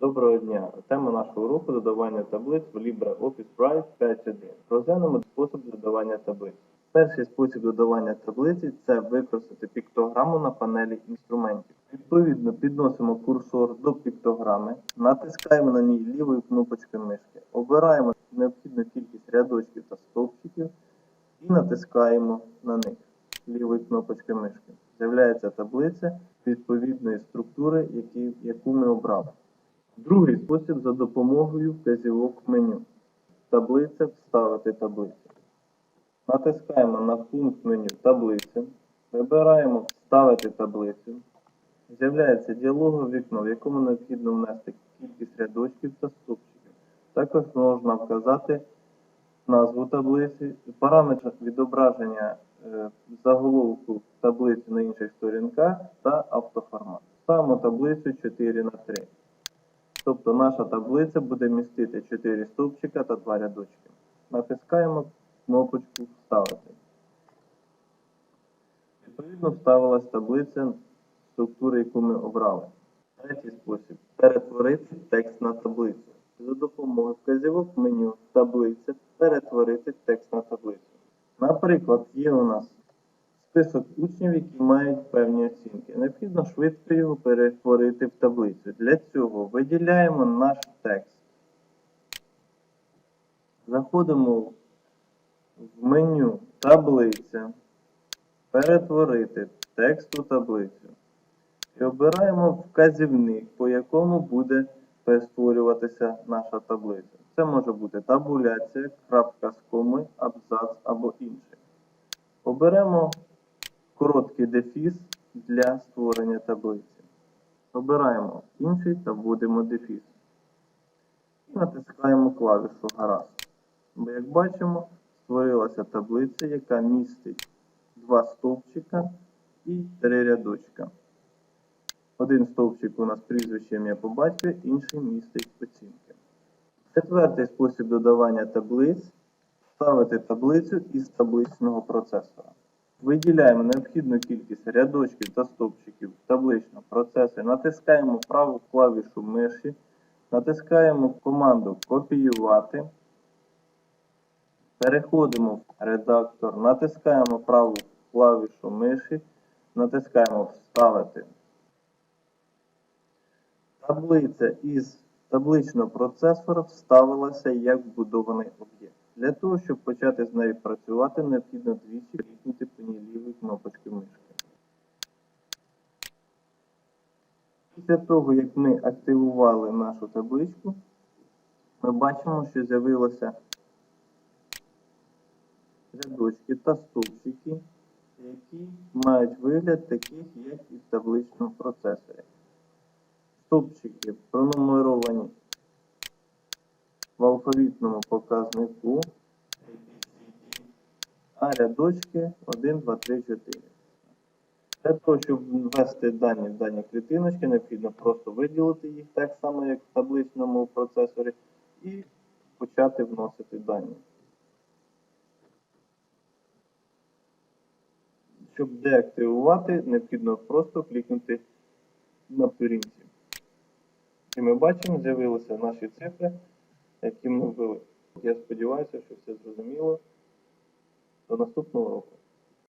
Доброго дня! Тема нашого уроку додавання таблиць в LibreOffice Write 5.1. Розглянемо спосіб додавання таблиць. Перший спосіб додавання таблиці це використати піктограму на панелі інструментів. Відповідно, підносимо курсор до піктограми, натискаємо на ній лівою кнопочкою мишки, обираємо необхідну кількість рядочків та стовпчиків і натискаємо на них лівою кнопочкою мишки. З'являється таблиця відповідної структури, яку ми обрали. Другий спосіб за допомогою вказівок меню. Таблиця Вставити таблицю. Натискаємо на пункт меню Таблиця. Вибираємо Вставити таблицю. З'являється діалогове вікно, в якому необхідно внести кількість рядочків та стовпчиків. Також можна вказати назву таблиці, параметр відображення е, заголовку таблиці на інших сторінках та автоформат. Ставимо таблицю 4 на 3. Тобто наша таблиця буде містити 4 стовпчика та 2 рядочки. Натискаємо кнопочку Вставити. Відповідно, вставилась таблиця структури, яку ми обрали. Третій спосіб перетворити текст на таблицю. За допомогою вказівок меню таблиця перетворити текст на таблицю. Наприклад, є у нас список учнів, які мають певні оцінки. Необхідно швидко його перетворити в таблицю. Для цього виділяємо наш текст. Заходимо в меню Таблиця, перетворити текст у таблицю. І обираємо вказівник, по якому буде перестворюватися наша таблиця. Це може бути табуляція, крапка з коми, абзац або інший. Оберемо короткий дефіс для створення таблиці. Обираємо інший та вводимо дефіс. І натискаємо клавішу гаразд. Бо, як бачимо, створилася таблиця, яка містить два стовпчика і три рядочка. Один стовпчик у нас прізвище ім'я по батькові, інший містить оцінки. Четвертий спосіб додавання таблиць ставити таблицю із табличного процесора. Виділяємо необхідну кількість рядочків та стовпчиків табличного процесу, натискаємо праву клавішу миші, натискаємо команду Копіювати, переходимо в редактор, натискаємо праву клавішу миші, натискаємо Вставити. Таблиця із табличного процесора вставилася як вбудований об'єкт. Для того, щоб почати з нею працювати, необхідно двічі клікнути по ній лівою кнопочкою мишки. Після того, як ми активували нашу табличку, ми бачимо, що з'явилося рядочки та стовпчики, які мають вигляд таких, як і в табличному процесорі. Стовпчики пронумеровані алфавітному показнику, а рядочки 1, 2, 3, 4. Для того, щоб ввести дані в дані клітиночки, необхідно просто виділити їх так само, як в табличному процесорі, і почати вносити дані. Щоб деактивувати, необхідно просто клікнути на сторінці. І ми бачимо, з'явилися наші цифри, які ми ввели. Я сподіваюся, що все зрозуміло. До наступного року.